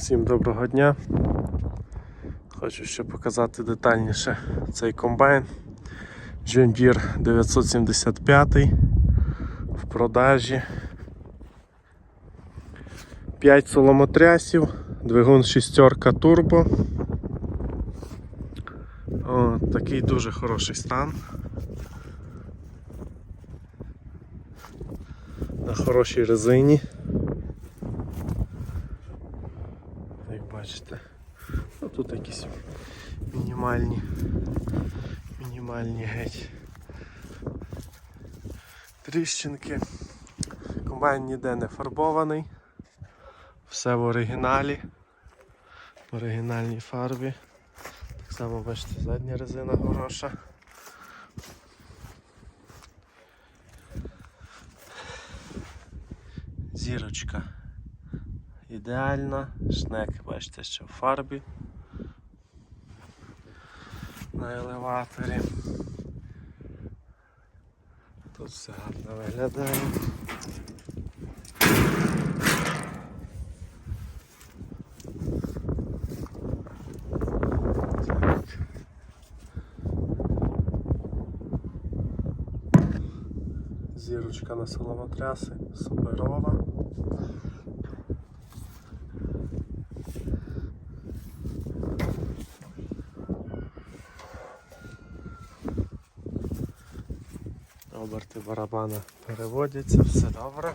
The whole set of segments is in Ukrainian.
Всім доброго дня. Хочу ще показати детальніше цей комбайн. John Deere 975 в продажі. 5 соломотрясів, двигун шістерка турбо. О, такий дуже хороший стан. На хорошій резині. Як бачите, ну, тут якісь мінімальні, мінімальні геть тріщинки. Комбайн ніде не фарбований, все в оригіналі, в оригінальній фарбі. Так само бачите, задня резина хороша. Зірочка ідеальна, шнек, бачите, що в фарбі на елеваторі. Тут все гарно виглядає. Зірочка на соломотряси, суперова. Барабана переводяться, все добре.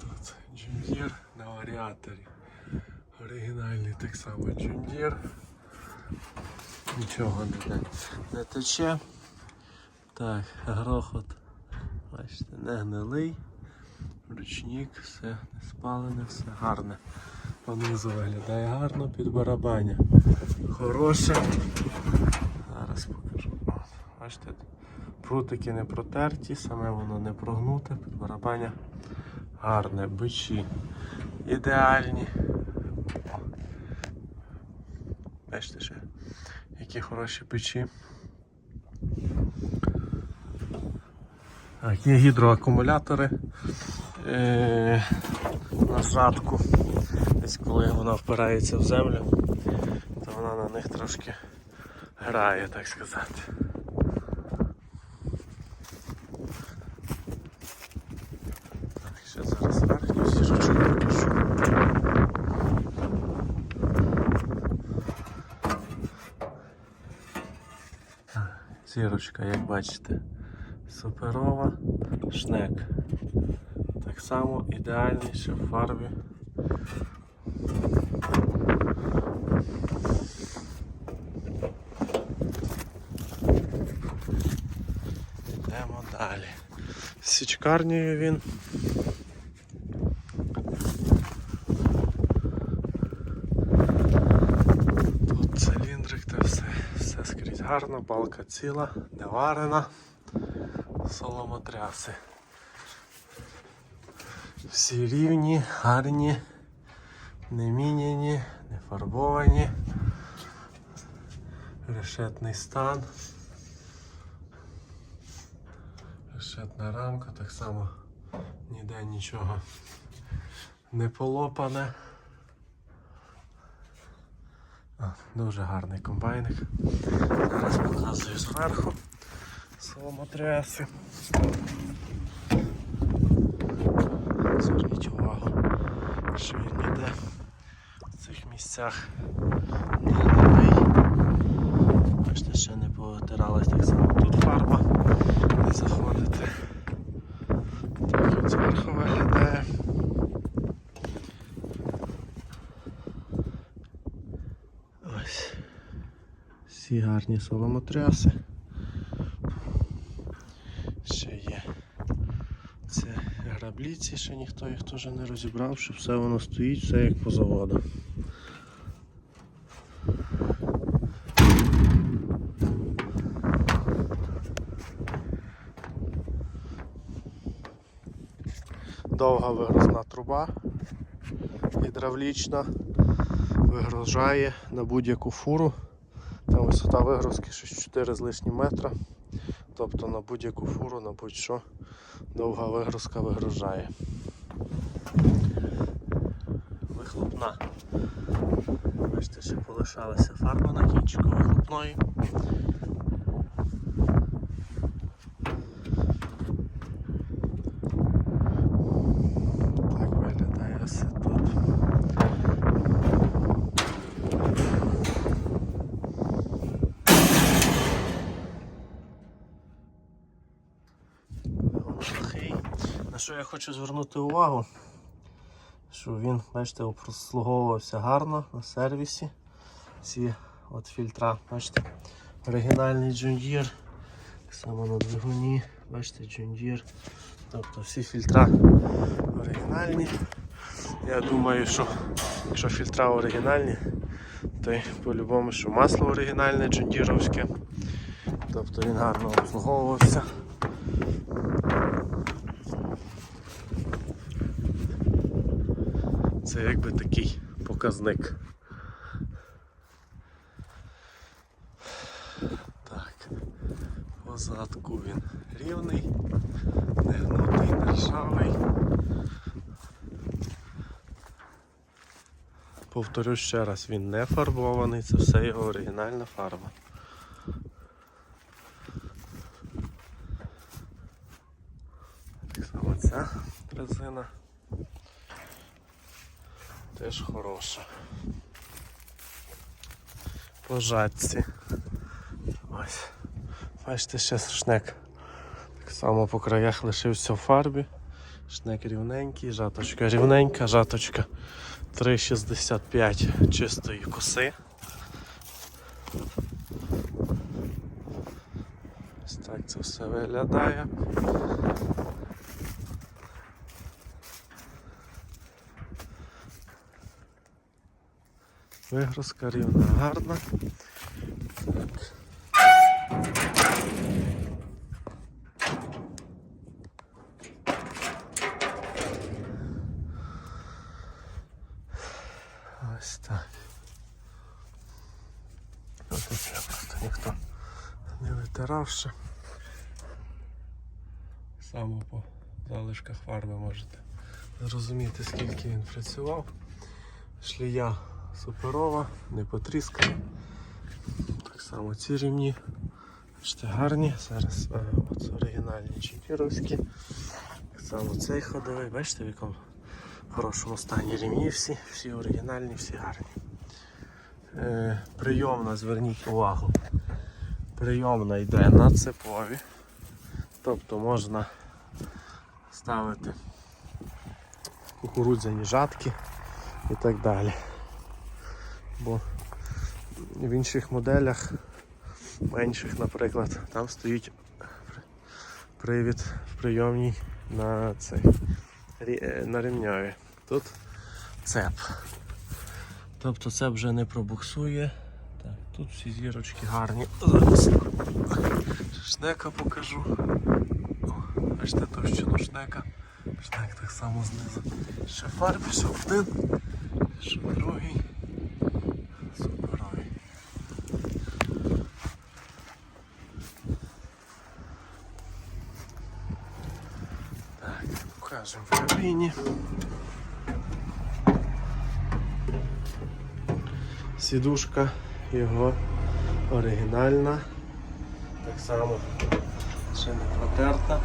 Тут на варіаторі. Оригінальний так само Джундір. Нічого не, не тече. Так, грохот. Бачите, не гнилий. Ручник, все не спалене, все гарне. Понизу виглядає гарно під барабаня. Хороше. Зараз покажу. Бачите, прутики не протерті, саме воно не прогнуте, під барабаня гарне, бичі. Ідеальні. Бачите ще, які хороші печі. Є гідроакумулятори е- на зрадку. Десь коли вона впирається в землю, то вона на них трошки грає, так сказати. Ще зараз верхню сіжочку покажу. Зірочка, як бачите, суперова, шнек. Так само ідеальний, ще в фарбі. Йдемо далі. Січкарнею він. Тут циліндрик та все, все скрізь гарно, балка ціла, не варена, соломотряси. Всі рівні, гарні, не міняні, не фарбовані. Решетний стан. Решетна рамка, так само ніде нічого не полопане. Дуже гарний комбайник. Зараз показую зверху соломотряси. Зверніть увагу, що він ніде в цих місцях гнилий. Бачите, ще не повитиралась так само тут фарба, не заходити. Так от зверху виглядає. Ось. Всі гарні соломотряси. Ще є. Це ці ще ніхто їх теж не розібрав, що все воно стоїть, все як по заводу. довга вигрузна труба гідравлічна. вигружає на будь-яку фуру. Там висота вигрузки 6,4 з лишнім метра. Тобто на будь-яку фуру, на будь-що довга вигрузка вигружає. Вихлопна. Бачите, ще полишалася фарба на кінчику вихлопної. Так виглядає ось тут. Двигун сухий. На що я хочу звернути увагу, що він, бачите, обслуговувався гарно на сервісі. Ці от фільтра, бачите, оригінальний Deere, так само на двигуні, бачите, Deere. Тобто всі фільтра оригінальні. Я думаю, що якщо фільтра оригінальні, то по-любому, що масло оригінальне джундіровське. Тобто він гарно обслуговувався. Це якби такий показник. Так, по задку він рівний, не гнутий, не. Повторюсь ще раз, він не фарбований, це все його оригінальна фарба. Так само ця резина теж хороша. По жатці. Ось. Бачите, ще шнек. Так само по краях лишився в фарбі. Шнек рівненький, жаточка рівненька, жаточка 3,65 чистої коси. Ось так це все виглядає. Вигрузка рівна, гарна. Ось так. Ось тут ще просто ніхто не витирав ще. Саме по залишках фарби можете зрозуміти, скільки він працював. Шлія суперова, не потріскана. Так само ці рівні. Бачите, гарні. Зараз е, оригінальні чіпіровські. Так само цей ходовий, бачите, в якому хорошому стані рівні всі, всі оригінальні, всі гарні. Е, прийомна, зверніть увагу. Прийомна йде на цепові. Тобто можна ставити кукурудзяні жатки і так далі. Бо в інших моделях, менших, наприклад, там стоїть привід в прийомній на цей е, на ремняві. Тут цеп. Тобто цеп вже не пробуксує. Так, тут всі зірочки гарні. Зараз шнека покажу. О, бачите товщину шнека. Шнек так само знизу. Ще фар пішов один, ще другий. Суперовий. Так, покажемо в кабіні. Сідушка його оригінальна. Так само ще не протерта.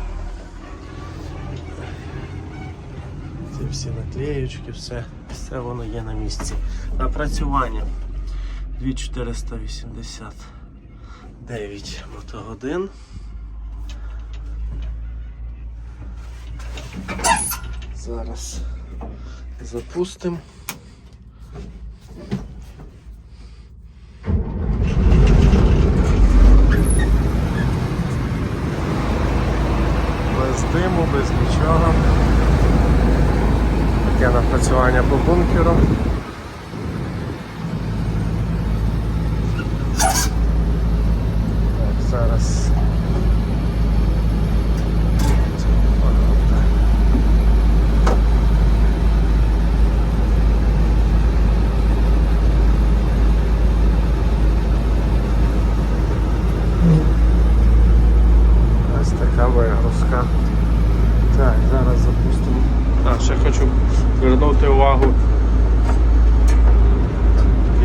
Ці всі наклеючки, все, все воно є на місці. Напрацювання 2489 мотогодин. Зараз запустимо. Без диму, без нічого. Таке напрацювання по бункеру. Так, зараз запустимо. А, ще хочу звернути увагу,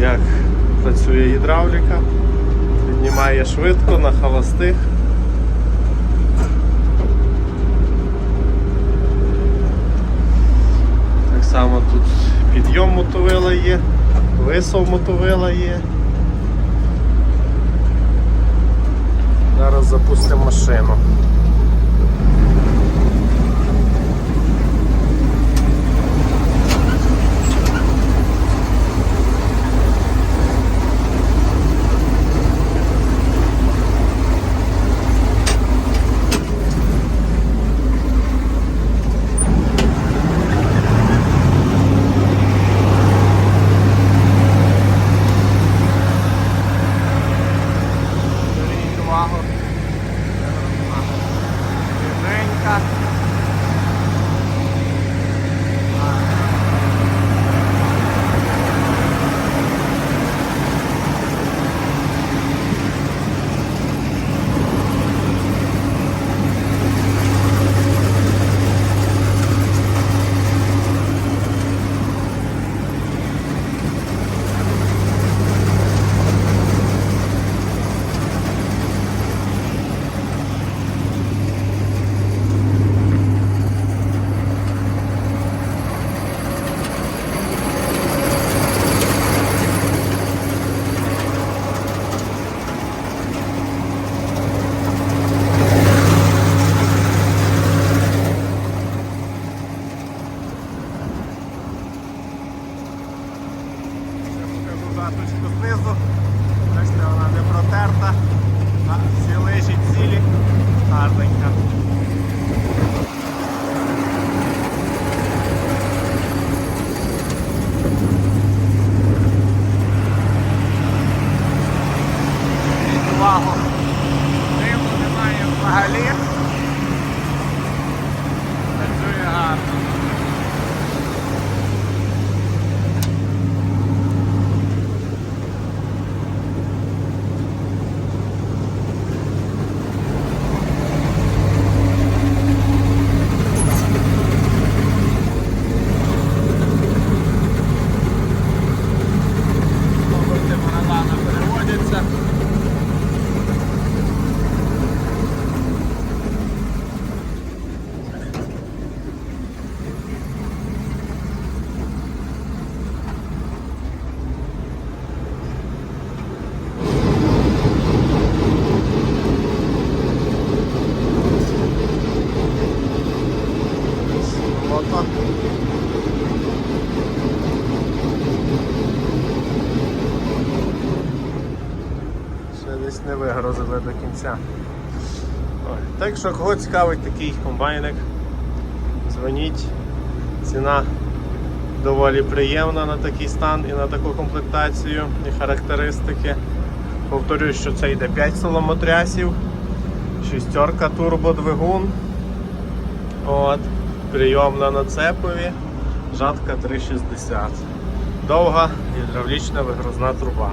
як працює гідравліка, піднімає швидко на холостих. Так само тут підйом мотовила є, висов мотовила є. Зараз запустимо машину. Ото. Ще десь не вигрозили до кінця. Ой. Так що кого цікавить такий комбайник, дзвоніть. Ціна доволі приємна на такий стан і на таку комплектацію і характеристики. Повторюю, що це йде 5 соломотрясів, шістерка турбодвигун. От, прийомна на нацепові, жатка 360. Довга гідравлічна вигрузна труба.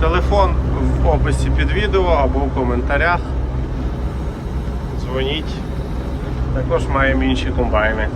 Телефон в описі під відео або в коментарях. Дзвоніть. Також маємо інші комбайни.